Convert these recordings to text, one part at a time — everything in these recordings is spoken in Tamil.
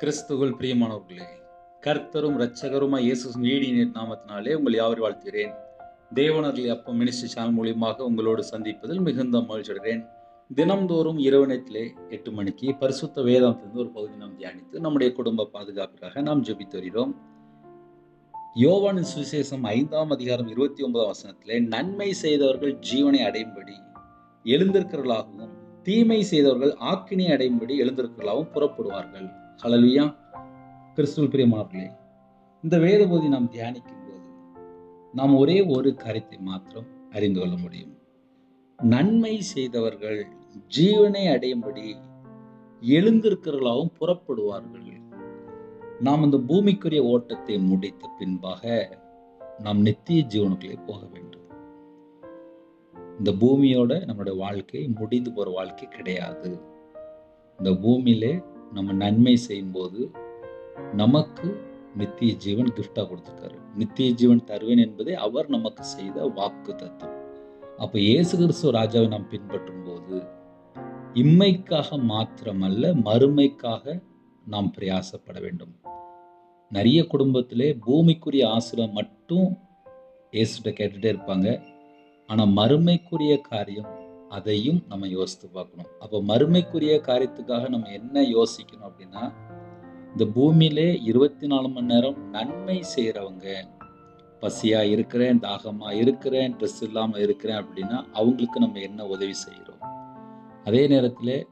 கிறிஸ்துகள் பிரியமானவர்களே கர்த்தரும் இரட்சகருமாய் இயேசு நீடியின் நாமத்தினாலே உங்களை யாவரை வாழ்த்துகிறேன். தேவனர்களை அப்போ மினிஸ்ட்ரி சேனல் மூலியமாக உங்களோடு சந்திப்பதில் மிகுந்த மகிழ்ச்சி அடைகிறேன். தினம்தோறும் இரவு நேரத்திலே எட்டு மணிக்கு பரிசுத்த வேதாந்தத்திலிருந்து ஒரு பகுதி நாம் தியானித்து நம்முடைய குடும்ப பாதுகாப்பிற்காக நாம் ஜெபித்து வருகிறோம். யோவானின் சுவிசேஷம் ஐந்தாம் அதிகாரம் இருபத்தி ஒன்பதாம் வசனத்திலே நன்மை செய்தவர்கள் ஜீவனை அடையும்படி எழுந்திருக்கிறவர்களாகவும் தீமை செய்தவர்கள் ஆக்கினை அடையும்படி எழுந்திருக்கிறவர்களாகவும் புறப்படுவார்கள். ஹலலுயா கிறிஸ்துவ பிரியமானவர்களே இந்த வேத போதி நாம் தியானிக்கும் போது நாம் ஒரே ஒரு காரியத்தை மாத்திரம் அறிந்து கொள்ள முடியும். நன்மை செய்தவர்கள் ஜீவனை அடையும்படி எழுந்திருக்கிறவர்களாகவும் புறப்படுவார்கள். நாம் இந்த பூமிக்குரிய ஓட்டத்தை முடித்த பின்பாக நாம் நித்திய ஜீவனுக்குள்ளே போக வேண்டும். இந்த பூமியோட நம்மளுடைய வாழ்க்கை முடிந்து போற வாழ்க்கை கிடையாது. இந்த பூமியிலே நம்ம நன்மை செய்யும்போது நமக்கு நித்திய ஜீவன் கிஃப்டாக கொடுத்துருக்காரு. நித்திய ஜீவன் தருவேன் என்பதை அவர் நமக்கு செய்த வாக்கு தத்துவம். அப்போ இயேசு கிறிஸ்துவ ராஜாவை நாம் பின்பற்றும் போது இம்மைக்காக மாத்திரமல்ல மறுமைக்காக நாம் பிரயாசப்பட வேண்டும். நிறைய குடும்பத்திலே பூமிக்குரிய ஆசிரம் மட்டும் இயேசுகிட்ட கேட்டுகிட்டே இருப்பாங்க. ஆனால் மறுமைக்குரிய காரியம் அதையும் நம்ம யோசித்து பார்க்கணும். அப்போ மறுமைக்குரிய காரியத்துக்காக நம்ம என்ன யோசிக்கணும் அப்படின்னா இந்த பூமியிலே இருபத்தி நாலு மணி நேரம் நன்மை செய்கிறவங்க பசியாக இருக்கிறேன் தாகமாக இருக்கிறேன் ட்ரெஸ் இல்லாமல் இருக்கிறேன் அப்படின்னா அவங்களுக்கு நம்ம என்ன உதவி செய்கிறோம்? அதே நேரத்தில்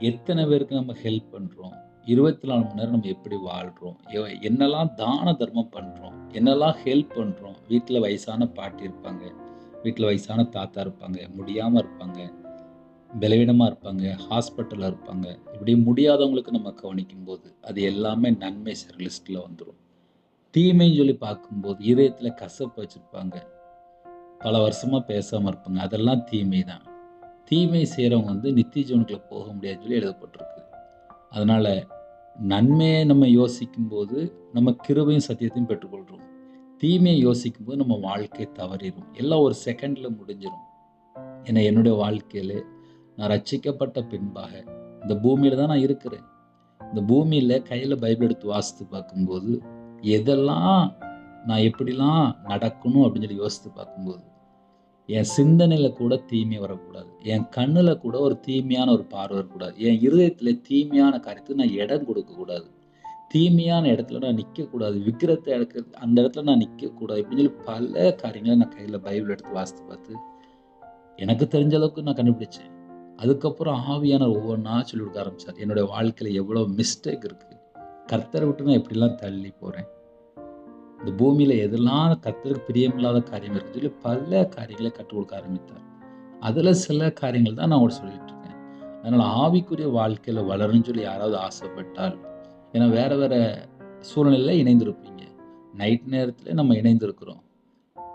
எத்தனை பேருக்கு நம்ம ஹெல்ப் பண்ணுறோம் இருபத்தி நாலு மணி நேரம் நம்ம எப்படி வாழ்கிறோம் என்னெல்லாம் தான தர்மம் பண்ணுறோம் என்னெல்லாம் ஹெல்ப் பண்ணுறோம் வீட்டில் வயசான பாட்டி இருப்பாங்க. வீட்டில் வயசான தாத்தா இருப்பாங்க முடியாமல் இருப்பாங்க பலவீனமாக இருப்பாங்க ஹாஸ்பிட்டலில் இருப்பாங்க. இப்படி முடியாதவங்களுக்கு நம்ம கவனிக்கும் போது அது எல்லாமே நன்மை செய்கிற லிஸ்ட்டில் வந்துடும் தீமைன்னு சொல்லி பார்க்கும்போது இதயத்தில் கசப்பு வச்சுருப்பாங்க. பல வருஷமாக பேசாமல் இருப்பாங்க. அதெல்லாம் தீமை தான் தீமை செய்கிறவங்க வந்து நித்திய ஜீவனுக்குள்ள போக முடியாதுன்னு சொல்லி எழுதப்பட்டிருக்கு. அதனால் நன்மையை நம்ம யோசிக்கும்போது நம்ம கிருபையும் சத்தியத்தையும் பெற்றுக்கொள்கிறோம் தீமையை யோசிக்கும்போது நம்ம வாழ்க்கை தவறிடும் எல்லாம் ஒரு செகண்டில் முடிஞ்சிடும் ஏன்னா என்னுடைய வாழ்க்கையில் நான் ரட்சிக்கப்பட்ட பின்பாக இந்த பூமியில் தான் நான் இருக்கிறேன். இந்த பூமியில் கையில் பைபிள் எடுத்து வாசித்து பார்க்கும்போது எதெல்லாம் நான் எப்படிலாம் நடக்கணும் அப்படின்னு சொல்லி யோசித்து பார்க்கும்போது என் சிந்தனையில் கூட தீமை வரக்கூடாது. என் கண்ணில் கூட ஒரு தீமையான ஒரு பார்வை வரக்கூடாது. என் இருதயத்தில் தீமையான காரியத்துக்கு நான் இடம் கொடுக்கக்கூடாது. தீமையான இடத்துல நான் நிற்கக்கூடாது விக்கிரத்தை எடுக்க அந்த இடத்துல நான் நிற்கக்கூடாது இப்படின்னு சொல்லி பல காரியங்களை நான் கையில் பைபிள் எடுத்து வாசித்து பார்த்து எனக்கு தெரிஞ்ச அளவுக்கு நான் கண்டுபிடிச்சேன். அதுக்கப்புறம் ஆவியான ஒவ்வொன்றா சொல்லி கொடுக்க ஆரம்பிச்சார். என்னுடைய வாழ்க்கையில் எவ்வளோ மிஸ்டேக் இருக்குது கர்த்தரை விட்டு நான் எப்படிலாம் தள்ளி போகிறேன் இந்த பூமியில் எதெல்லாம் கர்த்தருக்கு பிரியமில்லாத காரியம் இருக்குன்னு சொல்லி பல காரியங்களை கற்றுக் கொடுக்க ஆரம்பித்தார். அதில் சில காரியங்கள் தான் நான் உங்களுக்கு சொல்லிட்டு இருக்கேன். அதனால் ஆவிக்குரிய வாழ்க்கையில் வளரணும்னு சொல்லி யாராவது ஆசைப்பட்டால் ஏன்னா வேறு வேறு சூழ்நிலையில் இணைந்திருப்பீங்க. நைட் நேரத்தில் நம்ம இணைந்திருக்கிறோம்.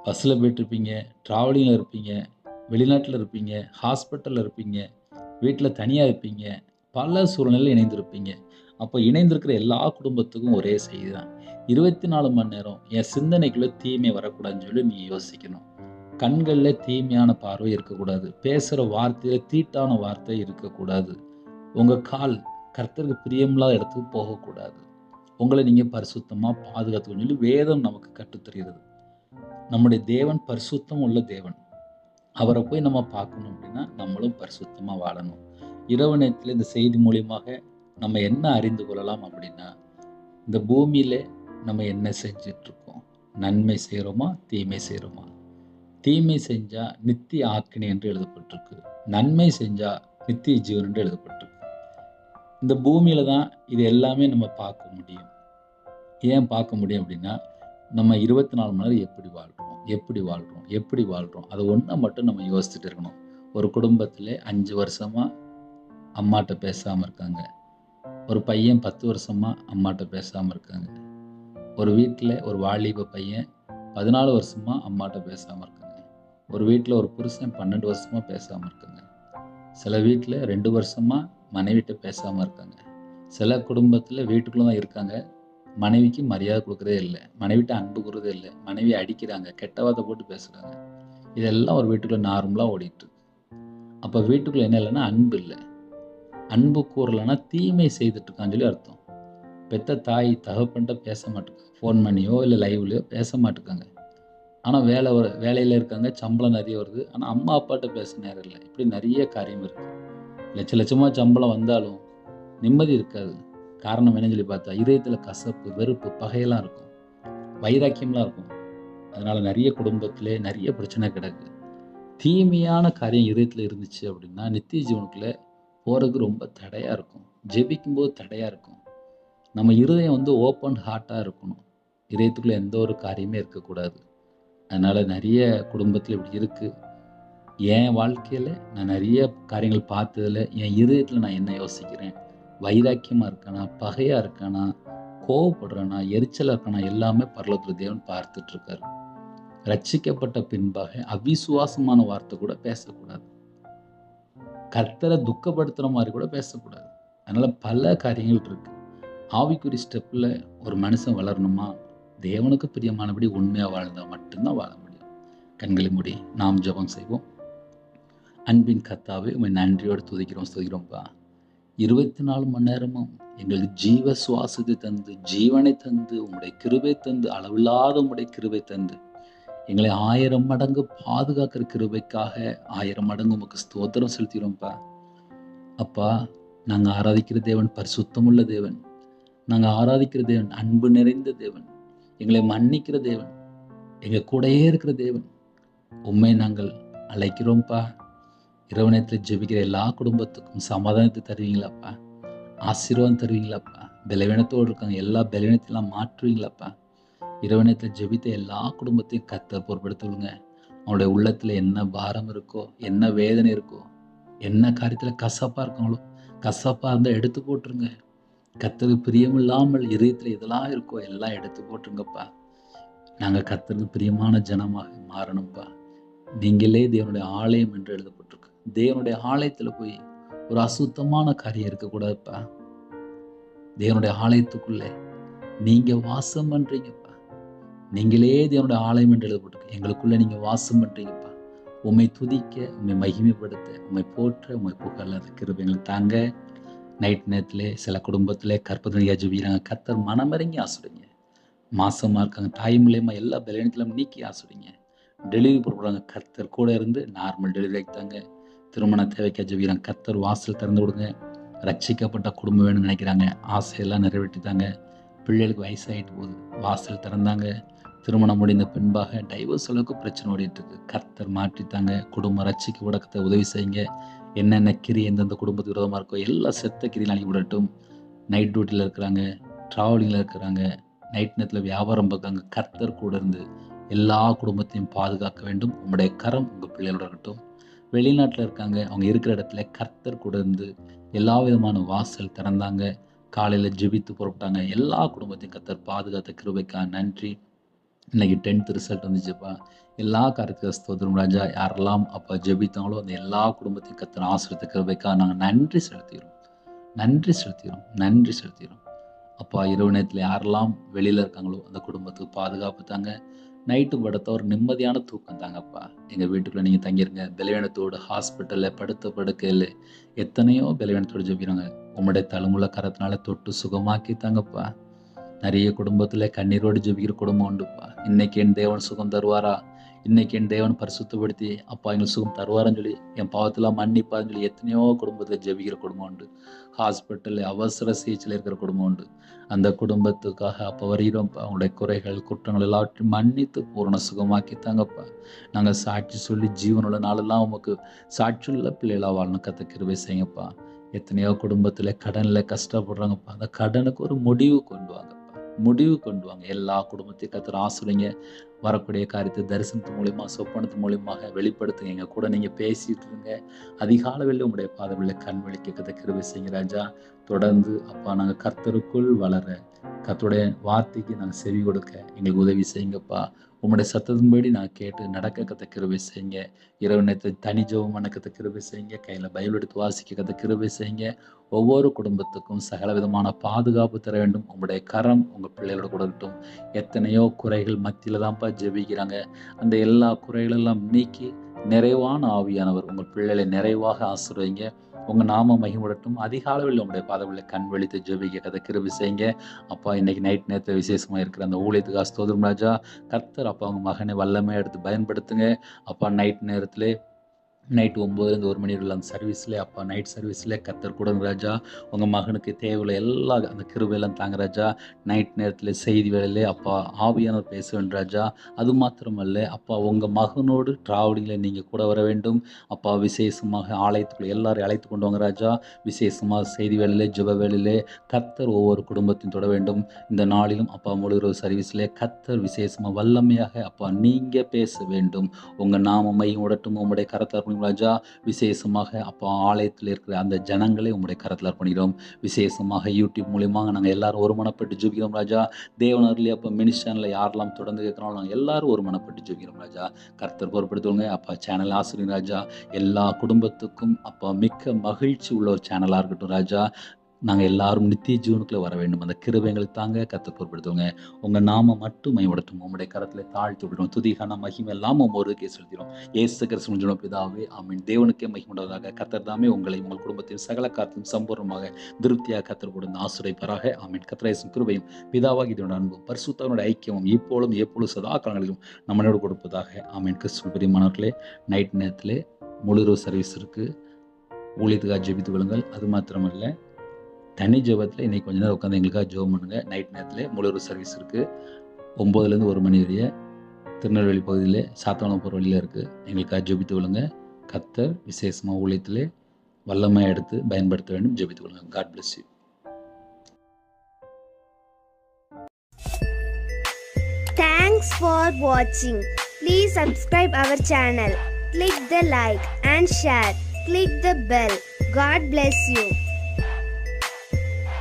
பஸ்ஸில் போயிட்டுருப்பீங்க ட்ராவலிங்கில் இருப்பீங்க வெளிநாட்டில் இருப்பீங்க ஹாஸ்பிட்டலில் இருப்பீங்க வீட்டில் தனியாக இருப்பீங்க பல சூழ்நிலையில் இணைந்திருப்பீங்க. அப்போ இணைந்திருக்கிற எல்லா குடும்பத்துக்கும் ஒரே செய்தி தான் இருபத்தி நாலு மணி நேரம் என் சிந்தனைக்குள்ளே தீமை வரக்கூடாதுன்னு சொல்லி நீ யோசிக்கணும். கண்களில் தீமையான பார்வை இருக்கக்கூடாது. பேசுகிற வார்த்தையில் தீட்டான வார்த்தை இருக்கக்கூடாது. உங்கள் கால் கர்த்தருக்கு பிரியமில்லாத இடத்துக்கு போகக்கூடாது. உங்களை நீங்கள் பரிசுத்தமாக பாதுகாத்துக்கணும் சொல்லி வேதம் நமக்கு கற்றுத்தருகிறது நம்முடைய தேவன் பரிசுத்தம் உள்ள தேவன். அவரை போய் நம்ம பார்க்கணும் அப்படின்னா நம்மளும் பரிசுத்தமாக வாழணும். இரவு நேரத்தில் இந்த செய்தி மூலியமாக நம்ம என்ன அறிந்து கொள்ளலாம் அப்படின்னா இந்த பூமியில் நம்ம என்ன செஞ்சிட்ருக்கோம்? நன்மை செய்கிறோமா தீமை செய்கிறோமா தீமை செஞ்சால் நித்திய ஆக்கினை என்று எழுதப்பட்டிருக்கு. நன்மை செஞ்சால் நித்திய ஜீவன் என்று எழுதப்பட்டிருக்கு. இந்த பூமியில் தான் இது எல்லாமே நம்ம பார்க்க முடியும். ஏன் பார்க்க முடியும் அப்படின்னா நம்ம இருபத்தி நாலு மணி நேரம் எப்படி வாழ்கிறோம் எப்படி வாழ்கிறோம் எப்படி வாழ்கிறோம் அதை ஒன்றை மட்டும் நம்ம யோசிச்சுட்டு இருக்கணும். ஒரு குடும்பத்தில் அஞ்சு வருஷமாக அம்மாட்ட பேசாமல் இருக்காங்க. ஒரு பையன் பத்து வருஷமாக அம்மாட்ட பேசாமல் இருக்காங்க. ஒரு வீட்டில் ஒரு வாலிப பையன் பதினாலு வருஷமாக அம்மாட்ட பேசாமல் இருக்காங்க. ஒரு வீட்டில் ஒரு புருஷன் பன்னெண்டு வருஷமாக பேசாமல் இருக்காங்க. சில வீட்டில் ரெண்டு வருஷமாக மனைவிட்ட பேசாமல் இருக்காங்க. சில குடும்பத்தில் வீட்டுக்குள்ளே தான் இருக்காங்க. மனைவிக்கு மரியாதை கொடுக்குறதே இல்லை. மனைவிட்ட அன்பு கொடுக்குறதே இல்லை. மனைவி அடிக்கிறாங்க. கெட்ட வார்த்தை போட்டு பேசுகிறாங்க இதெல்லாம் ஒரு வீட்டுக்குள்ளே நார்மலாக ஓடிட்டுருக்கு அப்போ வீட்டுக்குள்ளே என்ன இல்லைன்னா அன்பு இல்லை. அன்பு கூறலைன்னா தீமை செய்துட்டு சொல்லி அர்த்தம். பெத்த தாய் தகப்பன்ட்ட பேச மாட்டேங்க ஃபோன் பண்ணியோ இல்லை லைவ்லையோ பேச மாட்டேங்காங்க ஆனால் வேலை வேலையில் இருக்காங்க. சம்பளம் நிறைய வருது. ஆனால் அம்மா அப்பாட்ட பேச நேரம் இல்லை. இப்படி நிறைய காரியம் இருக்குது லட்ச லட்சமாக சம்பளம் வந்தாலும் நிம்மதி இருக்காது. காரணம் என்னன்னு சொல்லி பார்த்தா இதயத்தில் கசப்பு வெறுப்பு பகையெல்லாம் இருக்கும். வைராக்கியம்லாம் இருக்கும். அதனால் நிறைய குடும்பத்திலே நிறைய பிரச்சனை கிடக்கு. தீமையான காரியம் இதயத்தில் இருந்துச்சு அப்படின்னா நித்திய ஜீவனுக்குள்ளே போகிறதுக்கு ரொம்ப தடையாக இருக்கும். ஜெபிக்கும்போது தடையாக இருக்கும். நம்ம இருதயம் வந்து ஓப்பன் ஹார்ட்டாக இருக்கணும். இதயத்துக்குள்ளே எந்த ஒரு காரியமே இருக்கக்கூடாது. அதனால் நிறைய குடும்பத்தில் இப்படி இருக்குது என் வாழ்க்கையில் நான் நிறைய காரியங்கள் பார்த்ததில் என் இருதயத்தில் நான் என்ன யோசிக்கிறேன்? வைராக்கியமாக இருக்கானா? பகையாக இருக்கானா? கோவப்படுறானா? எரிச்சலாக இருக்கானா? எல்லாமே பரலோகத்தில் தேவன் பார்த்துட்ருக்காரு. ரட்சிக்கப்பட்ட பின்பாக அவிசுவாசமான வார்த்தை கூட பேசக்கூடாது. கர்த்தரை துக்கப்படுத்துகிற மாதிரி கூட பேசக்கூடாது. அதனால் பல காரியங்கள் இருக்குது ஆவிக்குறி ஸ்டெப்பில் ஒரு மனுஷன் வளரணுமா? தேவனுக்கு பிரியமானபடி உண்மையாக வாழ்ந்தால் மட்டும்தான் வாழ முடியும். கண்களை மூடி நாம் ஜெபம் செய்வோம். அன்பின் கத்தாவே உண்மை நன்றியோடு துதிக்கிறோம் துதிக்கிறோம்ப்பா இருபத்தி நாலு மணி நேரமும் எங்களுக்கு ஜீவ சுவாசத்தை தந்து ஜீவனை தந்து உங்களுடைய கிருபை தந்து அளவில்லாத உங்களுடைய கிருபை தந்து எங்களை ஆயிரம் மடங்கு பாதுகாக்கிற கிருபைக்காக ஆயிரம் மடங்கு உமக்கு ஸ்தோத்திரம் செலுத்திடுவோம்ப்பா அப்பா நாங்கள் ஆராதிக்கிற தேவன் பரிசுத்தமுள்ள தேவன். நாங்கள் ஆராதிக்கிற தேவன் அன்பு நிறைந்த தேவன். எங்களை மன்னிக்கிற தேவன். எங்கள் கூடையே இருக்கிற தேவன். உண்மை நாங்கள் அழைக்கிறோம்ப்பா இரவு நேரத்தில் ஜெபிக்கிற எல்லா குடும்பத்துக்கும் சமாதானத்தை தருவீங்களாப்பா? ஆசீர்வாதம் தருவீங்களாப்பா? பலவீனத்தோடு இருக்காங்க எல்லா பலவீனத்தையும் மாற்றுவீங்களாப்பா? இரவு நேரத்தில் ஜெபித்த எல்லா குடும்பத்தையும் கத்த பொறுப்படுத்துவங்க அவங்களுடைய உள்ளத்தில் என்ன பாரம் இருக்கோ என்ன வேதனை இருக்கோ என்ன காரியத்தில் கசப்பாக இருக்காங்களோ கசப்பாக இருந்தால் எடுத்து போட்டுருங்க. கத்தது பிரியமில்லாமல் இதயத்தில் இதெல்லாம் இருக்கோ எல்லாம் எடுத்து போட்டுருங்கப்பா. நாங்கள் கத்துறது பிரியமான ஜனமாக மாறணும்ப்பா நீங்களே தேவனுடைய ஆலயம் என்று எழுதப்பட்டு தேவனுடைய ஆலயத்தில் போய் ஒரு அசுத்தமான காரியம் இருக்கக்கூடாதுப்பா தேவனுடைய ஆலயத்துக்குள்ளே நீங்கள் வாசம் பண்ணுறீங்கப்பா நீங்களே தேவனுடைய ஆலயம் என்று எழுதப்பட்டிருக்கு. எங்களுக்குள்ளே நீங்கள் வாசம் பண்ணுறீங்கப்பா உண்மை துதிக்க உண்மை மகிமைப்படுத்த உண்மை போற்ற உண்மை புகழ கிருபை எங்களுக்கு தாங்க. நைட் நேரத்தில் சில குடும்பத்தில் கற்பதனையாக ஜெபிக்கிறாங்க. கத்தர் மனமிறங்கி ஆசுடுங்க மாசமாக இருக்காங்க. தாய் மூலயமா எல்லா பலவீனத்திலும் நீக்கி ஆசுடுங்க டெலிவரி போடுறாங்க கத்தர் கூட இருந்து நார்மல் டெலிவரி ஆகித்தாங்க திருமண தேவைக்கு ஜெபிக்கிறாங்க கத்தர் வாசல் திறந்து கொடுங்க. ரட்சிக்கப்பட்ட குடும்பம் வேணும்னு நினைக்கிறாங்க. ஆசையெல்லாம் நிறைவேற்றித்தாங்க பிள்ளைகளுக்கு வயசாகிட்டு போகுது. வாசல் திறந்தாங்க. திருமணம் முடிந்த பின்பாக டைவர்ஸ் அளவுக்கு பிரச்சனை ஓடிட்டு இருக்கு கர்த்தர் மாற்றித்தாங்க குடும்ப ரட்சிக்கு உடக்கத்தை உதவி செய்யுங்க. என்னென்ன கிரி எந்தெந்த குடும்பத்துக்கு விரோதமாக இருக்கோ எல்லா செத்த கிரி நாளைக்கு விடட்டும். நைட் டியூட்டியில் இருக்கிறாங்க. ட்ராவலிங்கில் இருக்கிறாங்க. நைட் நேரத்தில் வியாபாரம் பார்க்குறாங்க. கர்த்தர் கூட இருந்து எல்லா குடும்பத்தையும் பாதுகாக்க வேண்டும். உங்களுடைய கரம் உங்கள் பிள்ளைகளோட இருக்கட்டும். வெளிநாட்டில் இருக்காங்க. அவங்க இருக்கிற இடத்துல கர்த்தர் கூட இருந்து எல்லா விதமான வாசல் திறந்தாங்க. காலையில் ஜெபித்து புறப்பட்டாங்க. எல்லா குடும்பத்தையும் கத்தர் பாதுகாத்த கிருபைக்கா நன்றி. இன்னைக்கு டென்த் ரிசல்ட் வந்துச்சுப்பா. எல்லா காரியத்துக்கு ஸ்தோத்திரம் ராஜா. யாரெல்லாம் அப்போ ஜெபித்தாங்களோ அந்த எல்லா குடும்பத்தையும் கத்தர் ஆசிரியத்த கிருபைக்கா நாங்கள் நன்றி செலுத்திடுறோம் நன்றி செலுத்திடுறோம் நன்றி செலுத்திடுறோம் அப்பா இரவு நேரத்தில் யாரெல்லாம் வெளியில் இருக்காங்களோ அந்த குடும்பத்துக்கு பாதுகாப்பு தாங்க. நைட்டு படுத்த ஒரு நிம்மதியான தூக்கம் தாங்கப்பா. எங்கள் வீட்டுக்குள்ளே நீங்கள் தங்கிருங்க. பலவீனத்தோடு ஹாஸ்பிட்டலில் படுத்த படுக்கையில் எத்தனையோ பலவீனத்தோடு ஜெபிக்கிறாங்க உம்முடைய தலைமுல கரத்தினால தொட்டு சுகமாக்கி தாங்கப்பா. நிறைய குடும்பத்தில் கண்ணீரோடு ஜெபிக்கிற குடும்பம் உண்டுப்பா. இன்னைக்கு என் தேவன் சுகம் தருவாரா? இன்னைக்கு என் தேவன் பரிசுத்தப்படுத்தி அப்பா எங்களுக்கு சுகம் தருவாருன்னு சொல்லி என் பாவத்தெல்லாம் மன்னிப்பாருன்னு சொல்லி எத்தனையோ குடும்பத்தில் ஜெபிக்கிற குடும்பம் உண்டு. ஹாஸ்பிட்டலில் அவசர சிகிச்சையில் இருக்கிற குடும்பம் உண்டு. அந்த குடும்பத்துக்காக அப்போ வருகிறோம்ப்பா. அவங்களுடைய குறைகள் குற்றங்கள் எல்லாவற்றையும் மன்னித்து பூரண சுகமாக்கி தாங்கப்பா நாங்கள் சாட்சி சொல்லி ஜீவனோட நாளெல்லாம் உமக்கு சாட்சியுள்ள பிள்ளைகளாக வாழணும். கத்த கிருவை செய்யுங்கப்பா. எத்தனையோ குடும்பத்தில் கடனில் கஷ்டப்படுறாங்கப்பா. அந்த கடனுக்கு ஒரு முடிவு கொண்டு வாங்க. முடிவு கொண்டு வாங்க. எல்லா குடும்பத்தையும் கத்துற ஆசிரியங்க வரக்கூடிய காரியத்தை தரிசனத்து மூலியமாக சொப்பனத்து மூலியமாக வெளிப்படுத்துங்க. எங்கள் கூட நீங்கள் பேசிட்டு இருங்க. அதிகால வெளில உங்களுடைய பாதவில்லை கண் வலிக்க கதை கிருபை செய்யுங்க ராஜா. தொடர்ந்து அப்பா நாங்கள் கர்த்தருக்குள் வளர கர்த்தருடைய வார்த்தைக்கு நாங்கள் செவி கொடுக்க எங்களுக்கு உதவி செய்யுங்கப்பா. உங்களுடைய சத்தத்தின்படி நான் கேட்டு நடக்க கத்த கிருபை செய்யுங்க. இரவு நேரத்தை தனி ஜோபம் பண்ண கத்த கிருபை செய்யுங்க. கையில் பைபிள் எடுத்து வாசிக்க கத்த கிருபை செய்யுங்க. ஒவ்வொரு குடும்பத்துக்கும் சகல விதமான பாதுகாப்பு தர வேண்டும். உங்களுடைய கரம் உங்கள் பிள்ளைகளோட கொடுக்கட்டும் எத்தனையோ குறைகள் மத்தியில் தான்ப்பா ஜெபிக்கிறாங்க. அந்த எல்லா குறைகளெல்லாம் நீக்கி நிறைவான ஆவியானவர் உங்கள் பிள்ளைகளை நிறைவாக ஆசிர்வைங்க உங்கள் நாம மகிமுடட்டும் அதிகாலவில் உங்களுடைய பாதவில்லை கண் வெளித்து ஜெபிக்க கதை கிருபி செய்யுங்க. அப்பா இன்னைக்கு நைட் நேரத்தில் விசேஷமாக இருக்கிற அந்த ஊழியத்துக்கு ஸ்தோத்திரம் ராஜா. கர்த்தர் அப்பா உங்கள் மகனை வல்லமே எடுத்து பயன்படுத்துங்க. அப்பா நைட் நேரத்தில் நைட்டு ஒம்போதுலேருந்து ஒரு மணி வரலாம் அந்த சர்வீஸில் அப்போ நைட் சர்வீஸில் கத்தர் கூட ராஜா. உங்கள் மகனுக்கு தேவையில்ல எல்லா அந்த கிருவையெல்லாம் தாங்க ராஜா. நைட் நேரத்தில் செய்தி வேலையிலே அப்பா ஆவியானவர் பேச வேண்டும் ராஜா. அது மாத்திரமல்ல அப்பா உங்கள் மகனோடு ட்ராவலிங்கில் நீங்கள் கூட வர வேண்டும். அப்பா விசேஷமாக ஆலயத்துக்குள்ளே எல்லாரும் அழைத்து கொண்டு வாங்க ராஜா. விசேஷமாக செய்தி வேலையிலே ஜுப வேலையில் கத்தர் ஒவ்வொரு குடும்பத்தையும் தொட வேண்டும். இந்த நாளிலும் அப்பா முழுகிற சர்வீஸில் கத்தர் விசேஷமாக வல்லமையாக அப்பா நீங்கள் பேச வேண்டும். உங்கள் நாம மையம் உடட்டும் உங்களுடைய கரத்தார் ராஜா விசேஷமாக அப்போ ஆலயத்தில் இருக்கிற அந்த ஜனங்களை உங்களுடைய கரத்தில் அர்ப்பணிக்கிறோம். விசேஷமாக யூடியூப் மூலிமா நாங்கள் எல்லாரும் ஒரு மனப்பட்டு ஜூபிக்கிறோம் ராஜா. தேவனர்லேயே அப்போ மினிஸ்டனில் யாரெல்லாம் தொடர்ந்து கேட்குறோம் நாங்கள் எல்லாரும் ஒரு மனப்பட்டு ஜூபிக்கிறோம் ராஜா. கருத்தர் பொறுப்படுத்துவங்க அப்போ சேனல் ஆசிரியர் ராஜா. எல்லா குடும்பத்துக்கும் அப்போ மிக்க மகிழ்ச்சி உள்ள ஒரு சேனலாக இருக்கட்டும் ராஜா. நாங்கள் எல்லாரும் நித்திய ஜீவனுக்குள்ளே வர வேண்டும். அந்த கிருபைகளை தாங்க கற்று பொருட்படுத்துவங்க. உங்கள் நாம மட்டும் மைவிடட்டும் உங்களுடைய கரத்தில் தாழ்த்து விடுறோம் துதிகான மகிமை எல்லாம் ஒருக்கே செலுத்திடும். ஏசு கிறிஸ்துவ பிதாவே ஆமீன். தேவனுக்கே மகிமுண்டதாக கத்தர் தாமே உங்களை உங்கள் குடும்பத்தின் சகல காத்தும் சம்பூர்ணமாக திருப்தியாக கத்தர் கொடுத்த ஆசுரைப்பராக ஆமீன். கத்திரேசன் கிருபையும் பிதாவாகி இதோட அன்பும் பரிசுத்தவனோட ஐக்கியமும் இப்பொழுதும் எப்பொழுது சதா காலங்களிலும் நம்மளோடு கொடுப்பதாக. ஆமீன். கிறிஸ்துவ பிரியமானவர்களே நைட் நேரத்தில் முழுரவு சர்வீஸ் இருக்குது ஊழியத்துக்காக ஜெபித்து விழுங்கள் அது மாத்திரமல்ல. தனி ஜெபத்தில் இன்றைக்கி கொஞ்ச நேரம் உட்காந்து எங்களுக்காக ஜெபம் பண்ணுங்கள் நைட் நேரத்தில் முழுவதும் சர்வீஸ் இருக்குது ஒம்போதுலேருந்து ஒரு மணி வரைய திருநெல்வேலி பகுதியில் சாத்தானம் போகிற வழியில் இருக்குது எங்களுக்காக ஜெபித்து விழுங்க கத்தர் விசேஷமாக ஊழியத்தில் வல்லமையாக எடுத்து பயன்படுத்த வேண்டும் ஜெபித்து விழுங்க God bless you Thanks for watching. Please subscribe our channel. Click the like and share. Click the bell. God bless you.